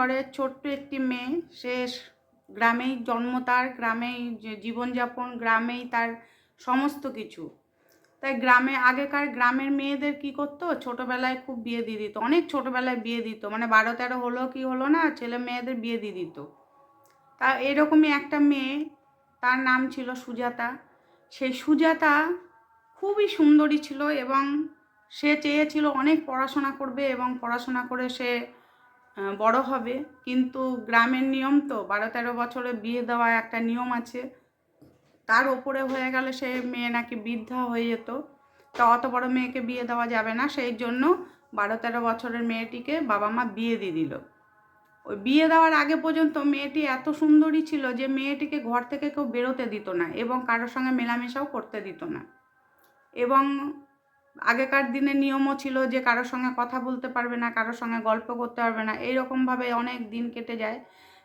ঘরের ছোট্ট একটি মেয়ে। সে গ্রামেই জন্ম, তার গ্রামেই জীবনযাপন, গ্রামেই তার সমস্ত কিছু। তাই গ্রামে, আগেকার গ্রামের মেয়েদের কি করতো? ছোটোবেলায় খুব বিয়ে দিয়ে দিত। অনেক ছোটোবেলায় বিয়ে দিত। মানে বারো তেরো হলো কি হলো না, ছেলে মেয়েদের বিয়ে দিয়ে দিত। তা এরকমই একটা মেয়ে, তার নাম ছিল সুজাতা। সেই সুজাতা খুবই সুন্দরী ছিল এবং সে চেয়েছিল অনেক পড়াশোনা করবে এবং পড়াশোনা করে সে বড় হবে। কিন্তু গ্রামের নিয়ম তো বারো তেরো বছরে বিয়ে দেওয়া একটা নিয়ম আছে। তার ওপরে হয়ে গেলে সে মেয়ে নাকি বৃদ্ধা হয়ে যেত। তা অত বড় মেয়েকে বিয়ে দেওয়া যাবে না। সেই জন্য বারো তেরো বছরের মেয়েটিকে বাবা মা বিয়ে দিয়ে দিল। ওই বিয়ে দেওয়ার আগে পর্যন্ত মেয়েটি এত সুন্দরী ছিল যে মেয়েটিকে ঘর থেকে কেউ বেরোতে দিত না এবং কারোর সঙ্গে মেলামেশাও করতে দিত না। এবং আগেকার দিনে নিয়মও ছিল যে কারোর সঙ্গে কথা বলতে পারবে না, কারোর সঙ্গে গল্প করতে পারবে না। এইরকমভাবে অনেক দিন কেটে যায়।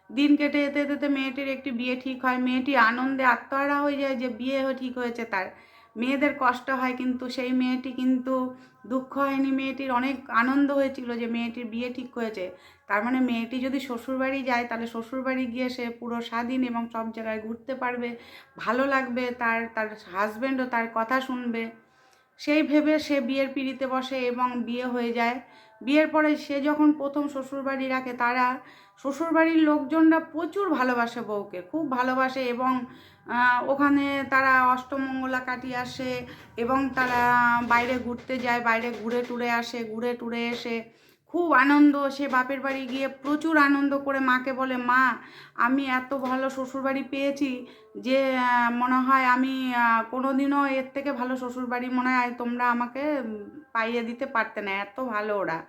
দিন কেটে যেতে যেতে মেয়েটির একটি বিয়ে ঠিক হয়। মেয়েটি আনন্দে আত্মহারা হয়ে যায় যে বিয়ে ঠিক হয়েছে তার। মেয়েদের কষ্ট হয় কিন্তু, সেই মেয়েটি কিন্তু দুঃখ হয়নি। মেয়েটির অনেক আনন্দ হয়েছিল যে মেয়েটির বিয়ে ঠিক হয়েছে। তার মানে মেয়েটি যদি শ্বশুরবাড়ি যায়, তাহলে শ্বশুরবাড়ি গিয়ে সে পুরো স্বাধীন এবং সব জায়গায় ঘুরতে পারবে, ভালো লাগবে, তার তার হাজব্যান্ডও তার কথা শুনবে। সেই ভেবে সে বিয়ের পিড়িতে বসে এবং বিয়ে হয়ে যায়। বিয়ের পরে সে যখন প্রথম শ্বশুরবাড়ি রাখে, তারা শ্বশুরবাড়ির লোকজনরা প্রচুর ভালোবাসে বউকে, খুব ভালোবাসে এবং ওখানে তারা অষ্টমঙ্গলা কাটিয়ে আসে এবং তারা বাইরে ঘুরতে যায়, বাইরে ঘুরে টুরে আসে, ঘুরে টুরে এসে খুব আনন্দ। সে বাপের বাড়ি গিয়ে প্রচুর আনন্দ করে মাকে বলে, মা, আমি এত ভালো শ্বশুরবাড়ি পেয়েছি যে মনে হয় আমি কোনোদিনও এর থেকে ভালো শ্বশুরবাড়ি মনে হয় তোমরা আমাকে পাইয়ে দিতে পারতে না। এত ভালো ওরা।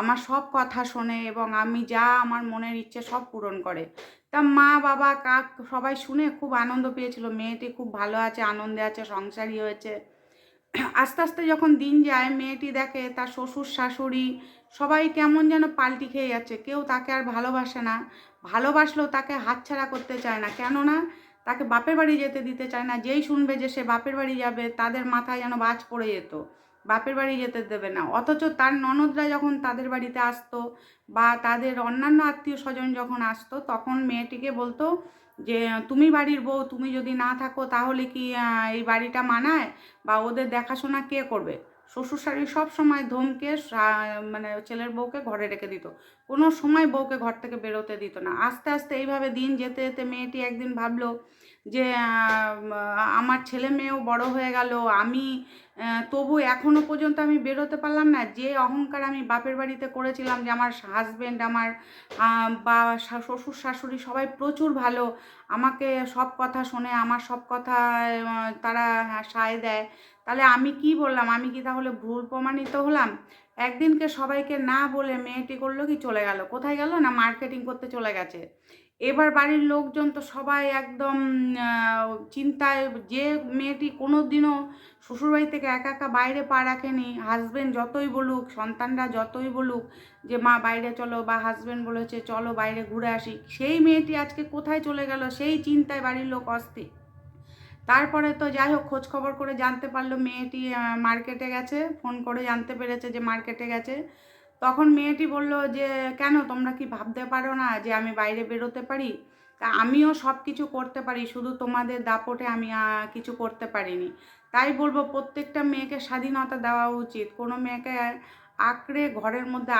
আমার সব কথা শোনে এবং আমি যা আমার মনের ইচ্ছে সব পূরণ করে। তা মা, বাবা, কাক সবাই শুনে খুব আনন্দ পেয়েছিল। মেয়েটি খুব ভালো আছে, আনন্দে আছে, সংসারী হয়েছে। আস্তে আস্তে যখন দিন যায়, মেয়েটি দেখে তার শ্বশুর, শাশুড়ি সবাই কেমন যেন পাল্টি খেয়ে যাচ্ছে। কেউ তাকে আর ভালোবাসে না, ভালোবাসলেও তাকে হাতছাড়া করতে চায় না। কেননা তাকে বাপের বাড়ি যেতে দিতে চায় না। যেই শুনবে যে সে বাপের বাড়ি যাবে, তাদের মাথায় যেন বাজ পড়ে যেত। বাপের বাড়ি যেতে দেবে না। অথচ তার ননদরা যখন তাদের বাড়িতে আসতো বা তাদের অন্যান্য আত্মীয় স্বজন যখন আসতো, তখন মেয়েটিকে বলতো যে তুমি বাড়ির বউ, তুমি যদি না থাকো তাহলে কি এই বাড়িটা মানায়? বা ওদের দেখাশোনা কে করবে? শ্বশুর শাড়ি সব সময় ধমকে মানে ছেলের বউকে ঘরে রেখে দিত। কোনো সময় বউকে ঘর থেকে বেরোতে দিত না। আস্তে আস্তে এইভাবে দিন যেতে যেতে মেয়েটি একদিন ভাবলো যে আমার ছেলে মেয়েও বড় হয়ে গেল, আমি তবু এখনও পর্যন্ত আমি বেরোতে পারলাম না। যে অহংকার আমি বাপের বাড়িতে করেছিলাম, যে আমার হাজব্যান্ড আমার বা শ্বশুর, শাশুড়ি সবাই প্রচুর ভালো, আমাকে সব কথা শোনে, আমার সব কথা তারা সায় দেয়, তাহলে আমি কি বললাম? আমি কি তাহলে ভুল প্রমাণিত হলাম? একদিনকে সবাইকে না বলে মেয়েটি করল কি? চলে গেল। কোথায় গেল? না মার্কেটিং করতে চলে গেছে? এবার বাড়ির লোকজন তো সবাই একদম চিন্তায়, যে মেয়েটি কোনো দিনও শ্বশুরবাড়ি থেকে একা একা বাইরে পা রাখেনি হাজবেন্ড যতই বলুক, সন্তানরা যতই বলুক যে, মা, বাইরে চলো বা হাজবেন্ড বলেছে, চলো বাইরে ঘুরে আসি। সেই মেয়েটি আজকে কোথায় চলে গেল, সেই চিন্তায় বাড়ির লোক অস্থির। তারপরে তো যাই হোক, খোঁজ খবর করে জানতে পারল মেয়েটি মার্কেটে গেছে, ফোন করে জানতে পেরেছে যে মার্কেটে গেছে। তখন মেয়েটি বলল যে, কেন তোমরা কি ভাবতে পারো না যে আমি বাইরে বেরোতে পারি? তা আমিও সব কিছু করতে পারি, শুধু তোমাদের দাপটে আমি কিছু করতে পারিনি। তাই বলব, প্রত্যেকটা মেয়েকে স্বাধীনতা দেওয়া উচিত। কোনো মেয়েকে আঁকড়ে ঘরের মধ্যে